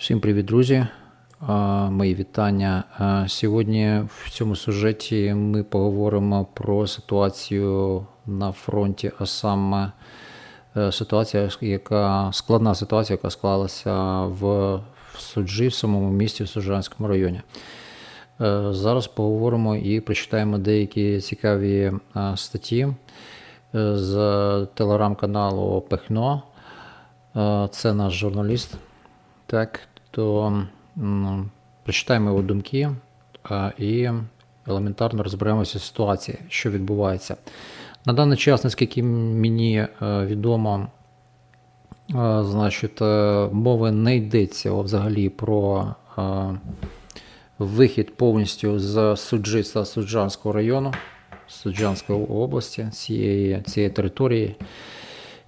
Всім привіт, друзі! Мої вітання. Сьогодні в цьому сюжеті ми поговоримо про ситуацію на фронті, а саме е, ситуація, яка складна ситуація, яка склалася в, суджі, в самому місті, в Суджанському районі. Е, Зараз поговоримо і прочитаємо деякі цікаві е, статті з телеграм-каналу Пехно. Це наш журналіст. Так, то прочитаємо його думки і елементарно розберемося в ситуації, що відбувається. На даний час, наскільки мені е, відомо, е, значить, е, мови не йдеться взагалі про вихід повністю з Суджи та Суджанського району, Суджанської області, цієї, цієї території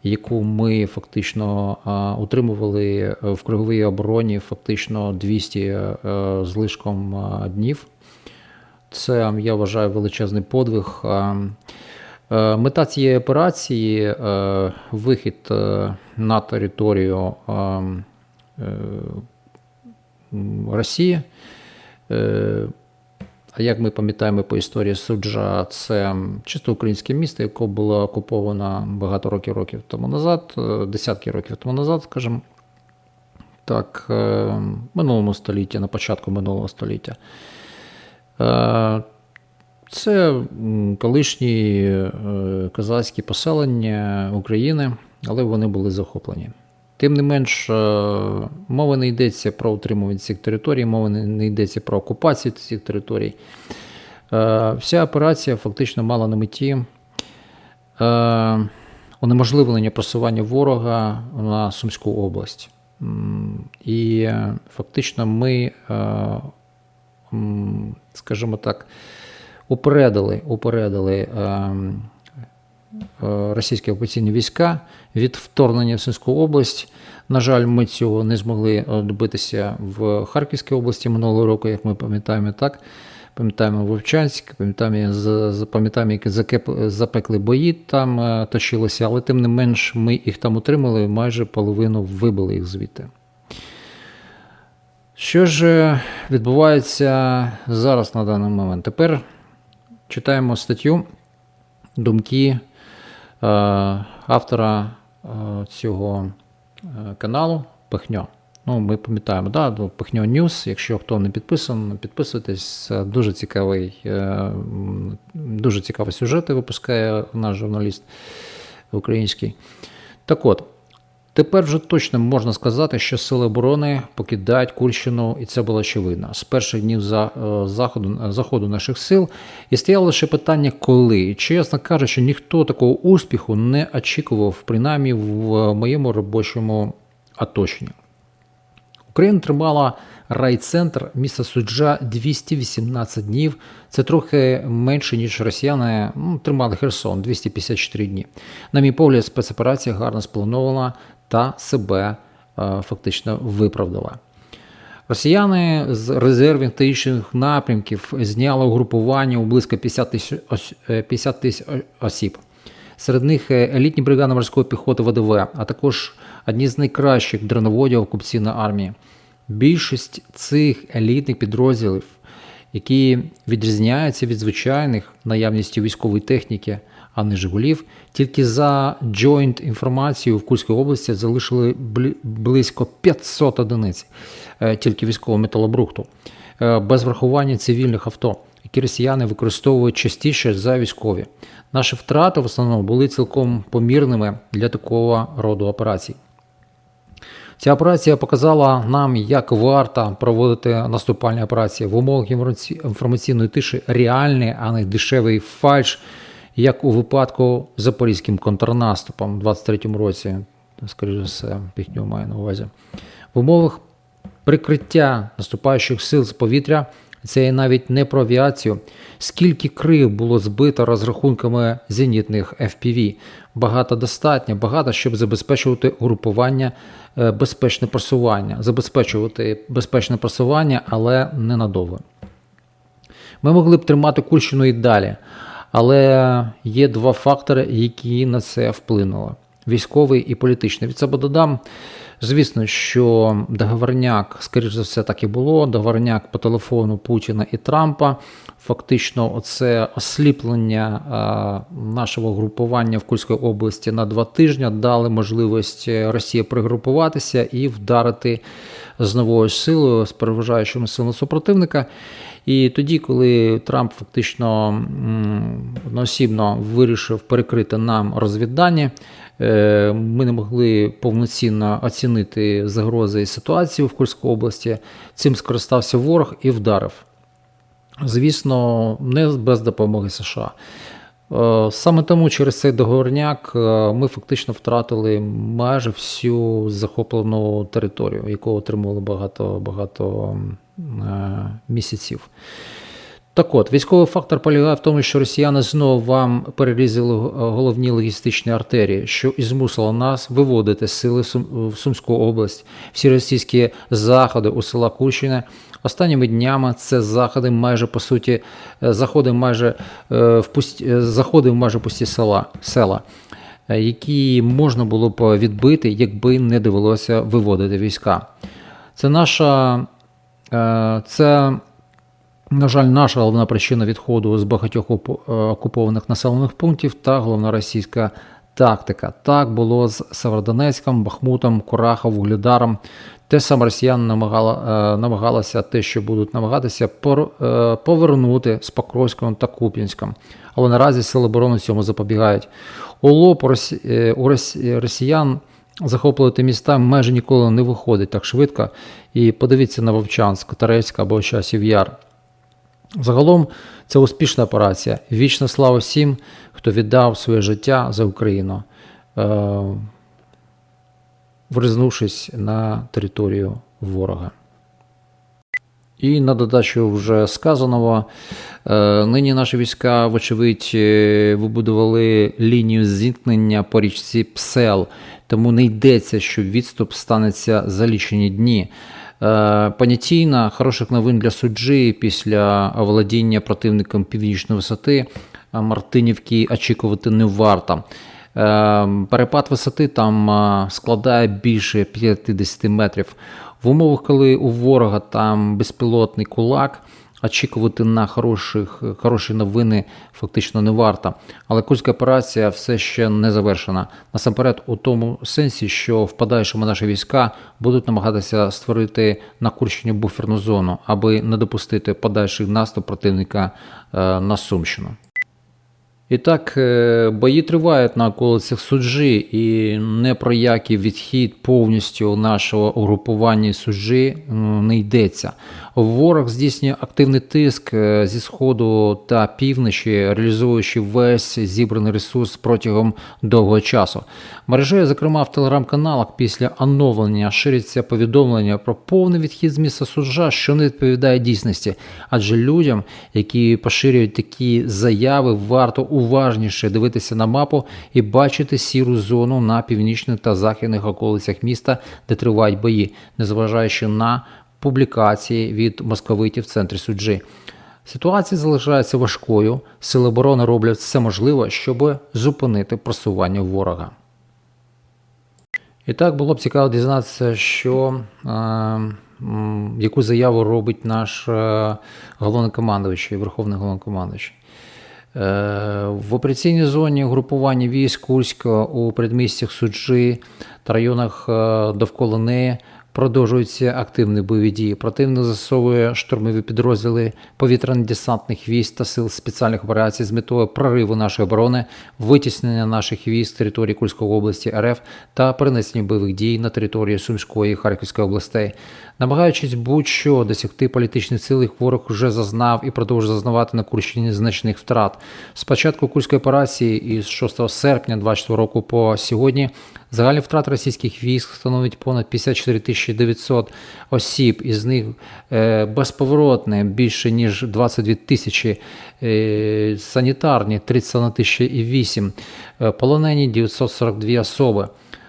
яку ми фактично утримували в круговій обороні фактично 200 е, з лишком днів. Це, я вважаю, величезний подвиг. Е, Мета цієї операції е, вихід е, на територію е, Росії. А як ми пам'ятаємо по історії Суджа, це чисто українське місто, яке було окуповано багато років років тому назад, е, десятки років тому назад, скажімо так, е, минулому столітті, на початку минулого століття. Е, Це колишні козацькі поселення України, але вони були захоплені. Тим не менш, е, мова не йдеться про утримування цих територій, мова не йдеться про окупацію цих територій. Е, Вся операція фактично мала на меті е, унеможливлення просування ворога на Сумську область. І фактично ми, скажімо так, упередили, упередили е, е, російські окупаційні війська від вторгнення в Сумську область. На жаль, ми цього не змогли е, добитися в Харківській області минулого року, як ми пам'ятаємо так. Пам'ятаємо Вовчанськ, пам'ятаємо, з- з- пам'ятаємо, які запекли бої там е, точилися, але тим не менш ми їх там утримали, майже половину вибили їх звідти. Що ж е, відбувається зараз на даний момент? Тепер читаємо статтю думки е, автора е, цього е, каналу Пихньо. Ну, ми пам'ятаємо, да, до Пехньо Ньюс. Якщо хто не підписаний, підписуйтесь. Дуже цікавий, е, дуже цікаві сюжети випускає наш журналіст український. Так от, Тепер вже точно можна сказати, що сили оборони покидають Курщину, і це було очевидно з перших днів за, е, заходу, заходу наших сил. І стояло лише питання, коли. І чесно кажучи, ніхто такого успіху не очікував, принаймні в моєму робочому оточенні. Україна тримала райцентр міста Суджа 218 днів. Це трохи менше, ніж росіяни ну, тримали Херсон 254 дні. На мій погляд, спецоперація гарно спланована та себе е, фактично виправдала. Росіяни з резервів та інших напрямків зняли угрупування у близько 50 тисяч е, 50 тисяч осіб. Серед них е, елітні бригади морської піхоти ВДВ, а також одні з найкращих дроноводів окупаційної армії. Більшість цих елітних підрозділів, які відрізняються від звичайних наявністю військової техніки, а не Жигулів, тільки за джойнт інформацією в Курській області залишили близько 500 одиниць е, тільки військового металобрухту, е, без врахування цивільних авто, які росіяни використовують частіше за військові. Наші втрати в основному були цілком помірними для такого роду операцій. Ця операція показала нам, як варто проводити наступальні операції в умовах інформаційної тиші, реальний, а не дешевий фальш, як у випадку з запорізьким контрнаступом у 23-му році, скоріше за все, піхню маю на увазі. В умовах прикриття наступаючих сил з повітря. Це навіть не про авіацію. Скільки крив було збито розрахунками зенітних FPV. Багато достатньо, багато, щоб забезпечувати угрупування, е, безпечне просування, забезпечувати безпечне просування, але ненадовго. Ми могли б тримати Курщину і далі, але є два фактори, які на це вплинули: військовий і політичний. Від себе додам, Звісно, що договорняк, скоріш за все, так і було. Договорняк по телефону Путіна і Трампа. Фактично, оце осліплення нашого групування в Курській області на два тижні дали можливість Росії пригрупуватися і вдарити з новою силою, з переважаючими силами супротивника. І тоді, коли Трамп фактично одноосібно вирішив перекрити нам розвіддані, е, ми не могли повноцінно оцінити загрози і ситуацію в Курській області. Цим скористався ворог і вдарив. Звісно, не без допомоги США. Е, Саме тому через цей договорняк е, ми фактично втратили майже всю захоплену територію, яку отримували багато багато е, місяців. Так от, військовий фактор полягає в тому, що росіяни знову вам перерізали головні логістичні артерії, що і змусило нас виводити сили в Сумську область. Всі російські заходи у села Курщина останніми днями це заходи майже по суті, е, заходи майже е, в пусті, е, заходи в майже пусті села, села, е, які можна було б відбити, якби не довелося виводити війська. Це наша е, це. На жаль, наша головна причина відходу з багатьох е, окупованих населених пунктів та головна російська тактика. Так було з Северодонецьком, Бахмутом, Курахов, Вугледаром. Те саме росіяни намагала, е, намагалися те, що будуть намагатися е, повернути з Покровськом та Куп'янськом. Але наразі сили оборони цьому запобігають. У лоб у росіян захоплювати міста майже ніколи не виходить так швидко. І подивіться на Вовчанськ, Тарецьк або Часів Яр. Загалом це успішна операція. Вічна слава всім, хто віддав своє життя за Україну, е, вризнувшись на територію ворога. І на додачу вже сказаного, е, нині наші війська, вочевидь, е, вибудували лінію зіткнення по річці Псел, тому не йдеться, що відступ станеться за лічені дні. Е, Понятійно, хороших новин для суджі після володіння противником північної висоти е, Мартинівки очікувати не варто. Е, Перепад висоти там складає більше 50 метрів. В умовах, коли у ворога там безпілотний кулак, очікувати на хороших, хороші новини фактично не варто. Але Курська операція все ще не завершена. Насамперед, у тому сенсі, що впадаючими наші війська будуть намагатися створити на Курщині буферну зону, аби не допустити подальший наступ противника е, на Сумщину. І так, е, бої тривають на околицях суджі, і не про який відхід повністю нашого угрупування суджі не йдеться. Ворог здійснює активний тиск е, зі сходу та півночі, реалізуючи весь зібраний ресурс протягом довгого часу. Мережею, зокрема в телеграм-каналах, після оновлення ширяться повідомлення про повний відхід з міста суджа, що не відповідає дійсності. Адже людям, які поширюють такі заяви, варто уважніше дивитися на мапу і бачити сіру зону на північних та західних околицях міста, де тривають бої, незважаючи на публікації від московитів в центрі суджі. Ситуація залишається важкою. Сили оборони роблять все можливе, щоб зупинити просування ворога. І так було б цікаво дізнатися, що е, м, яку заяву робить наш е, головнокомандуючий, верховний головнокомандуючий. Е, В операційній зоні угрупування військ Курська у передмістях Суджі та районах е, довкола неї продовжуються активні бойові дії. Противник засовує штурмові підрозділи повітряно-десантних військ та сил спеціальних операцій з метою прориву нашої оборони, витіснення наших військ з території Курської області РФ та перенесення бойових дій на території Сумської і Харківської областей. Намагаючись будь-що досягти політичних цілей, ворог вже зазнав і продовжує зазнавати на Курщині значних втрат. З початку Курської операції із 6 серпня 24 року по сьогодні загальні втрати російських військ становить понад 54 тисячі 900 осіб, із них е, безповоротне більше ніж 22 тисячі, е, санітарні 31 тисяча і 8, е, полонені 942 особи.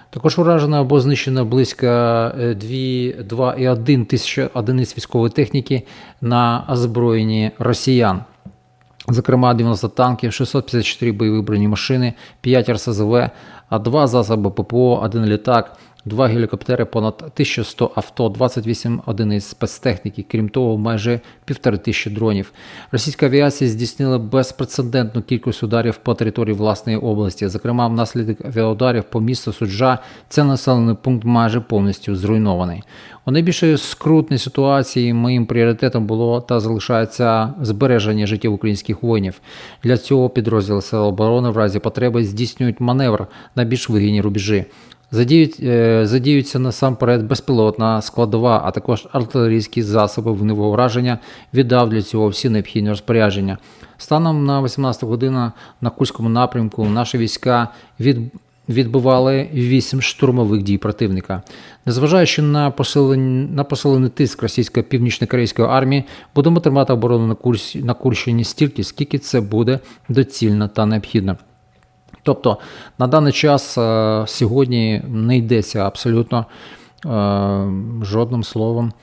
Також уражено або знищено близько 2,1 тисячі одиниць військової техніки на озброєнні росіян. Зокрема, 90 танків, 654 бойові бронемашини, 5 РСЗВ, а 2 засоби ППО, 1 літак, два гелікоптери, понад 1100 авто, 28 одиниць спецтехніки, крім того, майже півтори тисячі дронів. Російська авіація здійснила безпрецедентну кількість ударів по території власної області. Зокрема, внаслідок авіаударів по місту Суджа цей населений пункт майже повністю зруйнований. У найбільшої скрутній ситуації моїм пріоритетом було та залишається збереження життів українських воїнів. Для цього підрозділи Сил оборони в разі потреби здійснюють маневр на більш вигідні рубежі. Задіють, е, задіються насамперед безпілотна складова, а також артилерійські засоби вогневого враження, віддав для цього всі необхідні розпорядження. Станом на 18 годину на Курському напрямку наші війська від, відбивали 8 штурмових дій противника. Незважаючи на посилений, на посилений тиск російської північно-корейської армії, будемо тримати оборону на, Курсі, на Курщині стільки, скільки це буде доцільно та необхідно. Тобто на даний час е, сьогодні не йдеться абсолютно е, жодним словом.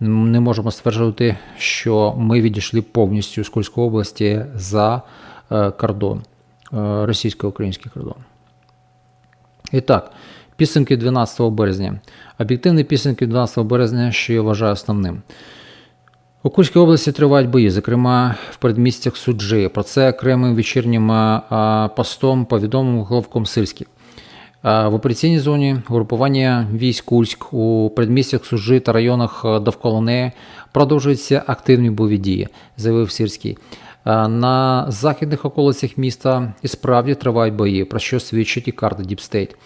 Не можемо стверджувати, що ми відійшли повністю з Курської області за е, кордон, російсько-український кордон. І так, підсумки 12 березня. Об'єктивні підсумки 12 березня, що я вважаю основним. У Курській області тривають бої, зокрема в передмістях Суджі. Про це окремим вечірнім постом повідомив головком Сирський. А, В операційній зоні групування військ Курськ у передмістях Суджі та районах довкола неї продовжуються активні бойові дії, заявив Сирський. На західних околицях міста і справді тривають бої, про що свідчить і карта Діпстейт.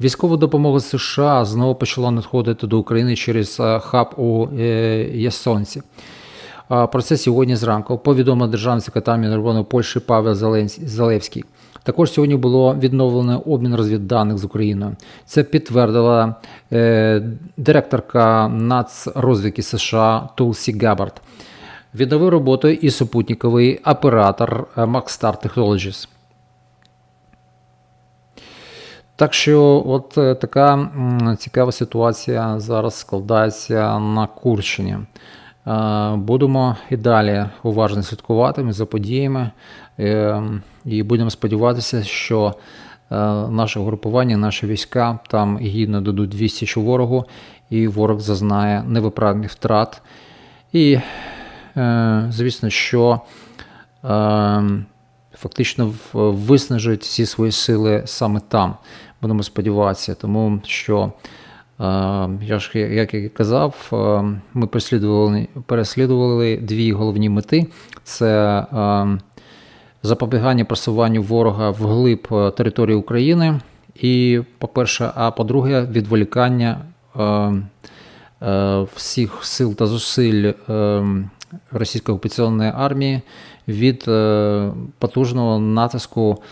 Військова допомога США знову почала надходити до України через хаб у е, Ясонці. Про це сьогодні зранку повідомив державний секретар Міноборони Польщі Павел Залевський. Також сьогодні було відновлено обмін розвідданих з Україною. Це підтвердила е, директорка Нацрозвідки США Тулсі Габард. Відновив роботу і супутниковий оператор е, Maxstar Technologies. Так що, от е, така цікава ситуація зараз складається на Курщині. Е, Будемо і далі уважно слідкувати за подіями е, і будемо сподіватися, що е, наше групування, наші війська там гідно дадуть відсіч ворогу, і ворог зазнає невиправних втрат. І, звісно, що фактично виснажить всі свої сили саме там. Будемо сподіватися, тому що, я ж як я казав, ми переслідували, переслідували дві головні мети: це запобігання просуванню ворога вглиб території України. І, по-перше, а по-друге, відволікання всіх сил та зусиль російської окупаційної армії від потужного натиску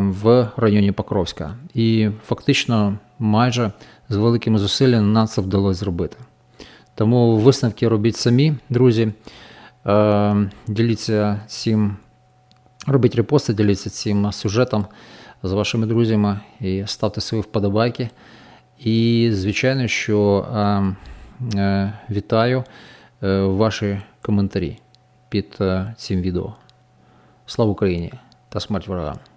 в районі Покровська. І фактично майже з великими зусиллями нам це вдалося зробити. Тому висновки робіть самі, друзі. Е, Діліться цим, робіть репости, діліться цим сюжетом з вашими друзями і ставте свої вподобайки. І, звичайно, що е, е, вітаю ваші коментарі під цим відео. Слава Україні та смерть ворогам!